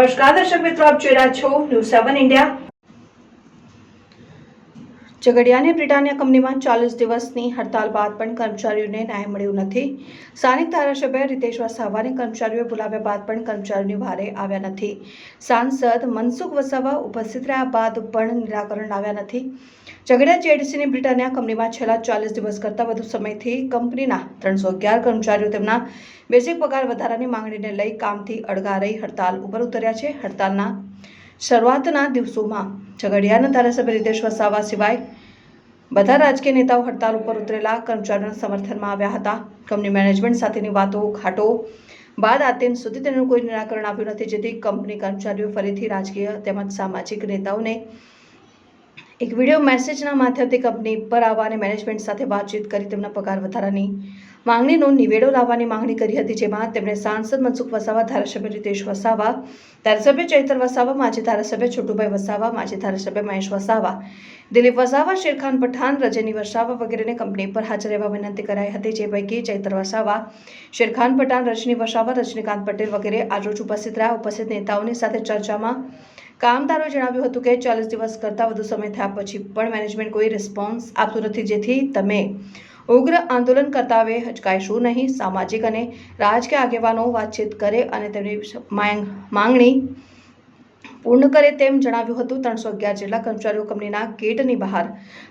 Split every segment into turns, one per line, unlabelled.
નમસ્કાર, દર્શક મિત્રો, આપ જોઈ રહ્યા છો ન્યૂઝ સેવન ઇન્ડિયા ઝઘડિયાની બ્રિટાનિયા કંપનીમાં ચાલીસ દિવસની હડતાલ બાદ પણ કર્મચારીઓને ન્યાય મળ્યો નથી. સ્થાનિક ધારાસભ્ય રીતેશ વસાવાને કર્મચારીઓએ બોલાવ્યા બાદ પણ કર્મચારીઓની વારે આવ્યા નથી. સાંસદ મનસુખ વસાવા ઉપસ્થિત રહ્યા બાદ પણ નિરાકરણ આવ્યા નથી. ઝઘડિયા જેડીસીની બ્રિટાનિયા કંપનીમાં છેલ્લા ચાલીસ દિવસ કરતાં વધુ સમયથી કંપનીના ત્રણસો અગિયાર કર્મચારીઓ તેમના બેઝિક પગાર વધારાની માંગણીને લઈ કામથી અડગા હડતાલ ઉપર ઉતર્યા છે. હડતાલના શરૂઆતના દિવસોમાં ઝઘડિયાના ધારાસભ્ય રીતેશ વસાવા સિવાય બધા રાજકીય નેતાઓ હડતાલ ઉપર ઉતરેલા કર્મચારીઓના સમર્થનમાં આવ્યા હતા. કંપની મેનેજમેન્ટ સાથેની વાતો ઘાટો બાદ આ દિન સુધી તેનું કોઈ નિરાકરણ આવ્યું નથી. જેથી કંપની કર્મચારીઓ ફરીથી રાજકીય તેમજ સામાજિક નેતાઓને એક વીડિયો મેસેજના માધ્યમથી કંપની પર આવવા અને મેનેજમેન્ટ સાથે વાતચીત કરી તેમના પગાર વધારાની માંગણીનો નિવેડો લાવવાની માંગણી કરી હતી, જેમાં તેમણે સાંસદ મનસુખ વસાવા, ધારાસભ્ય રીતેશ વસાવા, ધારાસભ્ય ચૈતર વસાવા, માજી ધારાસભ્ય છોટુભાઈ વસાવા, માજી ધારાસભ્ય મહેશ વસાવા, દિલીપ વસાવા, શેરખાન પઠાણ, રજની વસાવા વગેરેને કંપની પર હાજર રહેવા વિનંતી કરાઈ હતી, જે પૈકી ચૈતર વસાવા, શેરખાન પઠાણ, રજની વસાવા, રજનીકાંત પટેલ વગેરે આજરોજ ઉપસ્થિત રહ્યા. ઉપસ્થિત નેતાઓની સાથે ચર્ચામાં કામદારોએ જણાવ્યું હતું કે ચાલીસ દિવસ કરતાં વધુ સમય થયા પછી પણ મેનેજમેન્ટ કોઈ રિસ્પોન્સ આપતું નથી, જેથી તમે ઉગ્ર આંદોલન કરતાવે હચકાઈશું નહીં. સામાજિક અને રાજકીય આગેવાનો વાતચીત કરે અને તેમની માંગણી પૂર્ણ કરે તેમ જણાવ્યું હતું. ત્રણસો અગિયાર જેટલા કર્મચારીઓ કંપનીના ગેટની બહાર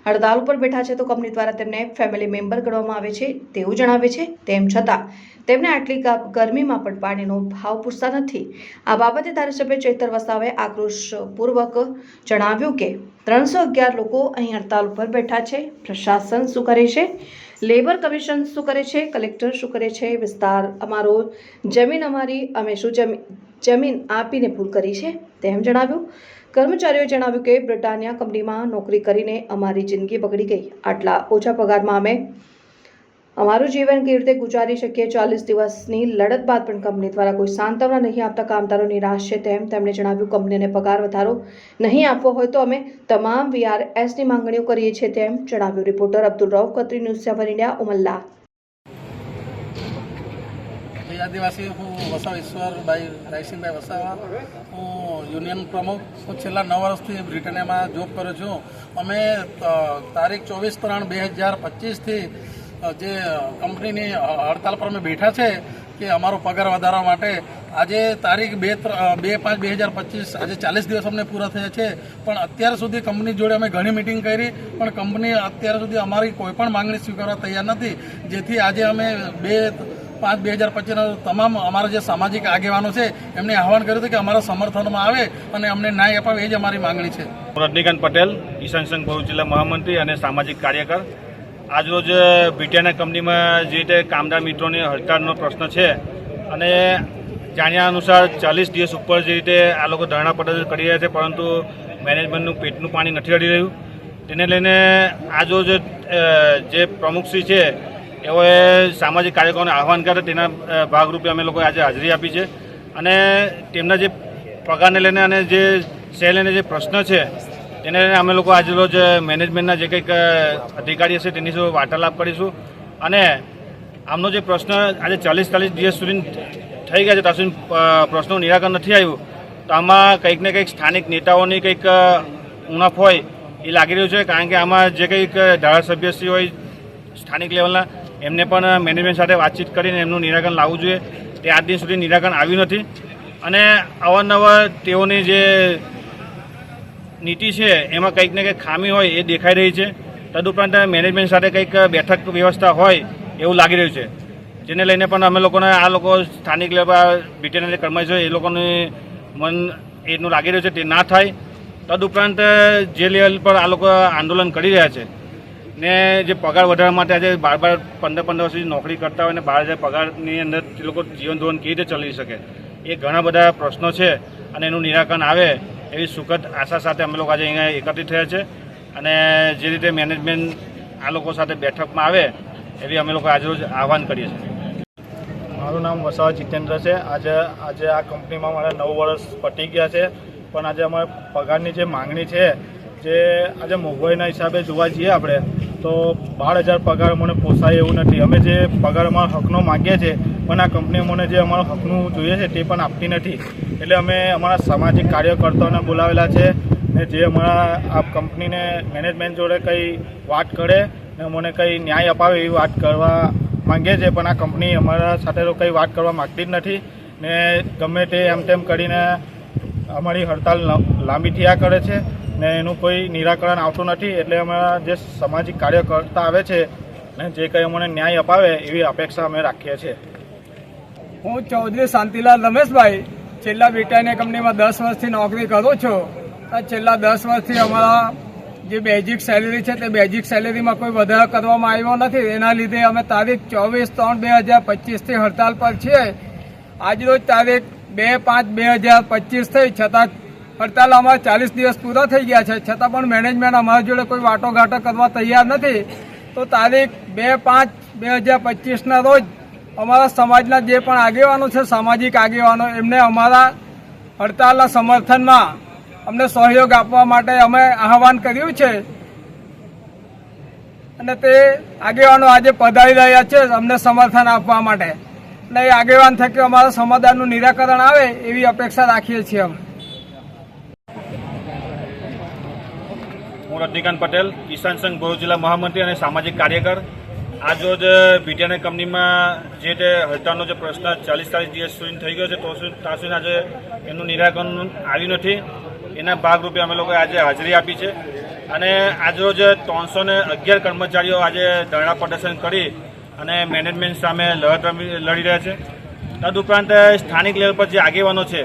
હડતાલ ઉપર બેઠા છે તો કંપની દ્વારા તેમને ફેમિલી મેમ્બર ગણવામાં આવે છે તેવું જણાવે છે. તેમ છતાં, તેમને આટલી ગરમીમાં પણ પાણીનો ભાવ પૂછતા નથી. આ બાબતે ધારાસભ્ય ચૈતર વસાવે આક્રોશપૂર્વક જણાવ્યું કે, ત્રણસો અગિયાર લોકો અહીં હડતાલ ઉપર બેઠા છે. પ્રશાસન શું કરે છે? લેબર કમિશન શું કરે છે? કલેક્ટર શું કરે છે? વિસ્તાર અમારો, જમીન અમારી, અમે શું જમીન જમીન આપીને ભૂલ કરી છે, તેમ જણાવ્યું. કર્મચારીઓએ જણાવ્યું કે બ્રિટાનિયા કંપનીમાં નોકરી કરીને અમારી જિંદગી બગડી ગઈ. આટલા ઓછા પગારમાં અમે અમારું જીવન કેવી રીતે ગુજારી શકીએ? ચાલીસ દિવસની લડત બાદ પણ કંપની દ્વારા કોઈ સાંત્વના નહીં આપતા કામદારો નિરાશ છે, તેમ તેમણે જણાવ્યું. કંપનીને પગાર વધારો નહીં આપવો હોય તો અમે તમામ વીઆરએસની માંગણીઓ કરીએ છીએ, તેમ જણાવ્યું. Reporter Abdul Rauf, Katri news seven India, Umalla.
આદિવાસી હું વસાવ ઈશ્વરભાઈ રાયસિંહભાઈ વસાવા, હું યુનિયન પ્રમુખ. હું છેલ્લા નવ વર્ષથી બ્રિટનેમાં જોબ કરું છું. અમે તારીખ ચોવીસ ત્રણ બે હજાર પચીસથી જે કંપનીની હડતાલ પર અમે બેઠા છે કે અમારો પગાર વધારવા માટે. આજે તારીખ બે બે પાંચ બે હજાર પચીસ, આજે ચાલીસ દિવસ અમને પૂરા થયા છે. પણ અત્યાર સુધી કંપની જોડે અમે ઘણી મિટિંગ કરી, પણ કંપની અત્યાર સુધી અમારી કોઈ પણ માંગણી સ્વીકારવા તૈયાર નથી. જેથી આજે અમે બે પાંચ બે હજાર પચીસના તમામ અમારા જે સામાજિક આગેવાનો છે, એમને આહવાન કર્યું હતું કે અમારા સમર્થનમાં આવે અને અમને ન્યાય અપાવે, એ જ અમારી માંગણી છે.
રજનીકાંત પટેલ, ઈશાન સંઘ ભરૂચ જિલ્લા મહામંત્રી અને સામાજિક કાર્યકર. આજરોજ બ્રિટાનિયા કંપનીમાં જે રીતે કામદાર મિત્રોની હડતાળનો પ્રશ્ન છે અને જાણ્યા અનુસાર ચાલીસ દિવસ ઉપર જે રીતે આ લોકો ધરણા પ્રદર્શન કરી રહ્યા છે, પરંતુ મેનેજમેન્ટનું પેટનું પાણી નથી અડી રહ્યું. તેને લઈને આજરોજ જે પ્રમુખશ્રી છે એઓએ સામાજિક કાર્યક્રમોને આહવાન કરે તેના ભાગરૂપે અમે લોકોએ આજે હાજરી આપી છે. અને તેમના જે પગારને લઈને અને જે સેલને જે પ્રશ્ન છે, તેને લઈને અમે લોકો આજે રોજ મેનેજમેન્ટના જે કંઈક અધિકારી હશે તેની સાથે વાર્તાલાપ કરીશું. અને આમનો જે પ્રશ્ન આજે ચાલીસ ચાલીસ દિવસ સુધી થઈ ગયા છે, ત્યાં સુધી પ્રશ્નનું નિરાકરણ નથી આવ્યું. તો આમાં કંઈક ને કંઈક સ્થાનિક નેતાઓની કંઈક ઉણપ હોય એ લાગી રહ્યું છે. કારણ કે આમાં જે કંઈક ધારાસભ્યશ્રી હોય, સ્થાનિક લેવલના એમને પણ મેનેજમેન્ટ સાથે વાતચીત કરીને એમનું નિરાકરણ લાવવું જોઈએ. તે આજ દિન સુધી નિરાકરણ આવ્યું નથી. અને અવારનવાર તેઓની જે નીતિ છે, એમાં કંઈક ને કંઈક ખામી હોય એ દેખાઈ રહી છે. તદુપરાંત મેનેજમેન્ટ સાથે કંઈક બેઠક વ્યવસ્થા હોય એવું લાગી રહ્યું છે. જેને લઈને પણ અમે લોકોને, આ લોકો સ્થાનિક લેવલ બ્રિટેનના જે કર્મચારીઓ એ લોકોની મન એનું લાગી રહ્યું છે તે ના થાય. તદુપરાંત જે લેવલ પર આ લોકો આંદોલન કરી રહ્યા છે ને જે પગાર વધારવા માટે આજે બાર બાર પંદર પંદર વર્ષથી નોકરી કરતા હોય અને બાર હજાર પગારની અંદર તે લોકો જીવન ધોરણ કેવી રીતે ચલાવી શકે, એ ઘણા બધા પ્રશ્નો છે અને એનું નિરાકરણ આવે એવી સુખદ આશા સાથે અમે લોકો આજે અહીંયા એકત્રિત થયા છે અને જે રીતે મેનેજમેન્ટ આ લોકો સાથે બેઠકમાં આવે એવી અમે લોકો આજરોજ આહવાન કરીએ છીએ.
મારું નામ વસાવા જીતેન્દ્ર છે. આજે આજે આ કંપનીમાં મારા નવ વર્ષ પટી ગયા છે. પણ આજે અમારે પગારની જે માંગણી છે, જે આજે મોંઘવારીના હિસાબે જોવા જઈએ આપણે તો બાર હજાર પગાર મને પોસાય એવું નથી. અમે જે પગાર અમારા હકનો માગીએ છીએ, પણ આ કંપની મને જે અમારો હકનું જોઈએ છે તે પણ આપતી નથી. એટલે અમે અમારા સામાજિક કાર્યકર્તાઓને બોલાવેલા છે ને જે અમારા આ કંપનીને મેનેજમેન્ટ જોડે કંઈ વાત કરે ને મને કંઈ ન્યાય અપાવે એવી વાત કરવા માંગીએ છીએ, પણ આ કંપની અમારા સાથે તો કંઈ વાત કરવા માગતી જ નથી ને ગમે તે એમ તેમ કરીને અમારી હડતાલ લાંબી થયા કરે છે. ને એનું કોઈ નિરાકરણ આવતું નથી એટલે અમારા જે સામાજિક કાર્યકર્તા આવે છે ને જે કંઈ અમને ન્યાય અપાવે એવી અપેક્ષા અમે રાખીએ છીએ.
હું ચૌધરી શાંતિલાલ રમેશભાઈ, છેલ્લા બ્રિટાનિયા કંપનીમાં દસ વર્ષથી નોકરી કરું છું. છેલ્લા દસ વર્ષથી અમારા જે બેઝિક સેલેરી છે તે બેઝિક સેલેરીમાં કોઈ વધારો કરવામાં આવ્યો નથી. એના લીધે અમે તારીખ ચોવીસ ત્રણ બે હજાર પચીસથી હડતાલ પર છીએ. આજરોજ તારીખ બે પાંચ બે હજાર પચીસ થઈ, છતાં હડતાલ અમારા ચાલીસ દિવસ પૂરા થઈ ગયા છે. છતાં પણ મેનેજમેન્ટ અમારા જોડે કોઈ વાટોઘાટો કરવા તૈયાર નથી. તો તારીખ બે પાંચ બે હજાર પચીસના રોજ અમારા સમાજના જે પણ આગેવાનો છે, સામાજિક આગેવાનો, એમને અમારા હડતાલના સમર્થનમાં અમને સહયોગ આપવા માટે અમે આહવાન કર્યું છે. અને તે આગેવાનો આજે પધારી રહ્યા છે અમને સમર્થન આપવા માટે. અને એ આગેવાન થકી અમારા સમાધાનનું નિરાકરણ આવે એવી અપેક્ષા રાખીએ છીએ અમે.
હું રજનીકાંત પટેલ, કિસાન સંઘ ભરૂચ જિલ્લા મહામંત્રી અને સામાજિક કાર્યકર. આજરોજ બીટીઆરએ કંપનીમાં જે તે હડતાળનો જે પ્રશ્ન ચાલીસ ચાલીસ દિવસ સુધી થઈ ગયો છે, તો ત્યાં સુધી આજે એનું નિરાકરણ આવ્યું નથી. એના ભાગરૂપે અમે લોકોએ આજે હાજરી આપી છે. અને આજરોજ ત્રણસો ને અગિયાર કર્મચારીઓ આજે ધરણા પ્રદર્શન કરી અને મેનેજમેન્ટ સામે લડત લડી રહ્યા છે. તદુપરાંત સ્થાનિક લેવલ પર જે આગેવાનો છે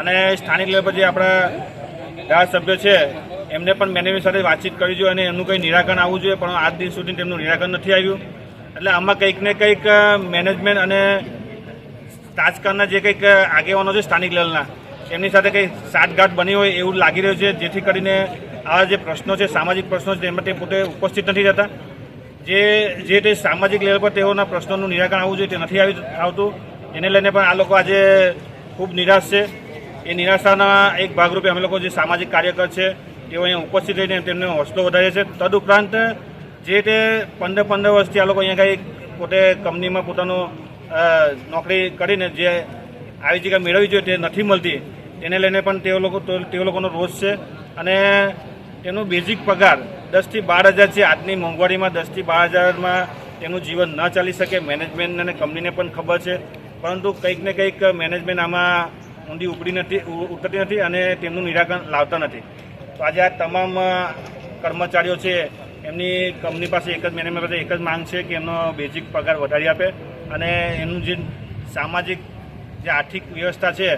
અને સ્થાનિક લેવલ પર જે આપણા ધારાસભ્યો છે એમને પણ મેનેજમેન્ટ સાથે વાતચીત કરવી જોઈએ અને એમનું કંઈ નિરાકરણ આવવું જોઈએ, પણ આજ દિન સુધી તેમનું નિરાકરણ નથી આવ્યું. એટલે આમાં કંઈક ને કંઈક મેનેજમેન્ટ અને રાજકારણના જે કંઈક આગેવાનો છે સ્થાનિક લેવલના, એમની સાથે કંઈ સાટગાંઠ બની હોય એવું લાગી રહ્યું છે, જેથી કરીને આવા જે પ્રશ્નો છે, સામાજિક પ્રશ્નો છે તેમાં તે પોતે ઉપસ્થિત નથી રહેતા. જે જે તે સામાજિક લેવલ પર તેઓના પ્રશ્નોનું નિરાકરણ આવવું જોઈએ તે નથી આવી આવતું. એને લઈને પણ આ લોકો આજે ખૂબ નિરાશ છે. એ નિરાશાના એક ભાગરૂપે અમે લોકો જે સામાજિક કાર્યકર છે તેઓ અહીંયા ઉપસ્થિત રહીને તેમને હોસલો વધારે છે. તદુપરાંત જે તે પંદર પંદર વર્ષથી આ લોકો અહીંયા કંઈ પોતે કંપનીમાં પોતાનું નોકરી કરીને જે આવી જગ્યા મેળવવી જોઈએ તે નથી મળતી. તેને લઈને પણ તેઓ લોકો, તેઓ લોકોનો રોષ છે. અને તેનો બેઝિક પગાર દસથી બાર હજાર છે. આજની મોંઘવારીમાં દસથી બાર હજારમાં તેનું જીવન ન ચાલી શકે. મેનેજમેન્ટ અને કંપનીને પણ ખબર છે. પરંતુ કંઈક ને કંઈક મેનેજમેન્ટ આમાં ઊંડી ઉપડી નથી ઉતરતી નથી અને તેમનું નિરાકરણ લાવતા નથી. તો આજે આ તમામ કર્મચારીઓ છે એમની કંપની પાસે એક જ મેનેજમેન્ટ પાસે એક જ માંગ છે કે એમનો બેઝિક પગાર વધારી આપે અને એનું જે સામાજિક જે આર્થિક વ્યવસ્થા છે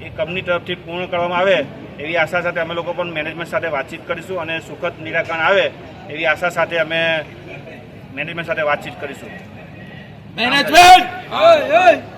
એ કંપની તરફથી પૂર્ણ કરવામાં આવે એવી આશા સાથે અમે લોકો પણ મેનેજમેન્ટ સાથે વાતચીત કરીશું અને સુખદ નિરાકરણ આવે એવી આશા સાથે અમે મેનેજમેન્ટ સાથે વાતચીત કરીશું.
મેનેજમેન્ટ!